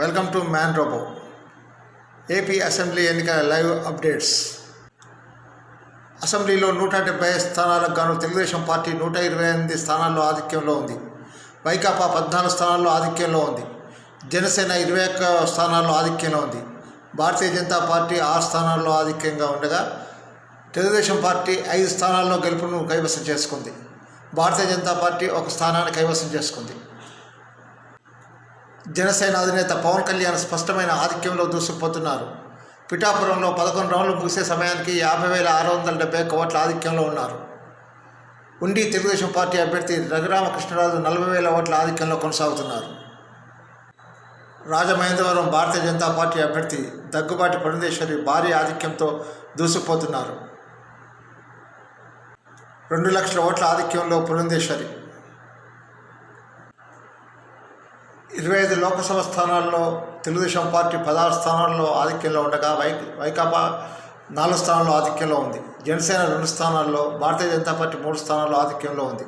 Welcome to man robo AP assembly ఎన్నికల live updates అసెంబ్లీలో నూట డెబ్బై స్థానాలకు గాను తెలుగుదేశం పార్టీ నూట ఇరవై ఎనిమిది స్థానాల్లో ఆధిక్యంలో ఉంది. వైకాపా పద్నాలుగు స్థానాల్లో ఆధిక్యంలో ఉంది. జనసేన ఇరవై ఒక్క స్థానాల్లో ఆధిక్యంలో ఉంది. భారతీయ జనతా పార్టీ ఆరు స్థానాల్లో ఆధిక్యంగా ఉండగా తెలుగుదేశం పార్టీ ఐదు స్థానాల్లో గెలుపును కైవసం చేసుకుంది. భారతీయ జనతా పార్టీ ఒక స్థానాన్ని కైవసం చేసుకుంది. జనసేన అధినేత పవన్ కళ్యాణ్ స్పష్టమైన ఆధిక్యంలో దూసుకుపోతున్నారు. పిఠాపురంలో పదకొండు రౌండ్లు ముగిసే సమయానికి యాభై వేల ఆరు వందల డెబ్బై కోట్ల ఓట్ల ఆధిక్యంలో ఉన్నారు. ఉండి తెలుగుదేశం పార్టీ అభ్యర్థి రఘురామకృష్ణరాజు నలభై వేల ఓట్ల ఆధిక్యంలో కొనసాగుతున్నారు. రాజమహేంద్రవరం భారతీయ జనతా పార్టీ అభ్యర్థి దగ్గుబాటి పురంధేశ్వరి భారీ ఆధిక్యంతో దూసుకుపోతున్నారు. రెండు లక్షల ఓట్ల ఆధిక్యంలో పురంధేశ్వరి ఇరవై ఐదు లోక్సభ స్థానాల్లో తెలుగుదేశం పార్టీ పదహారు స్థానాల్లో ఆధిక్యంలో ఉండగా వై వైకాపా నాలుగు స్థానాల్లో ఆధిక్యంలో ఉంది. జనసేన రెండు స్థానాల్లో భారతీయ జనతా పార్టీ మూడు స్థానాల్లో ఆధిక్యంలో ఉంది.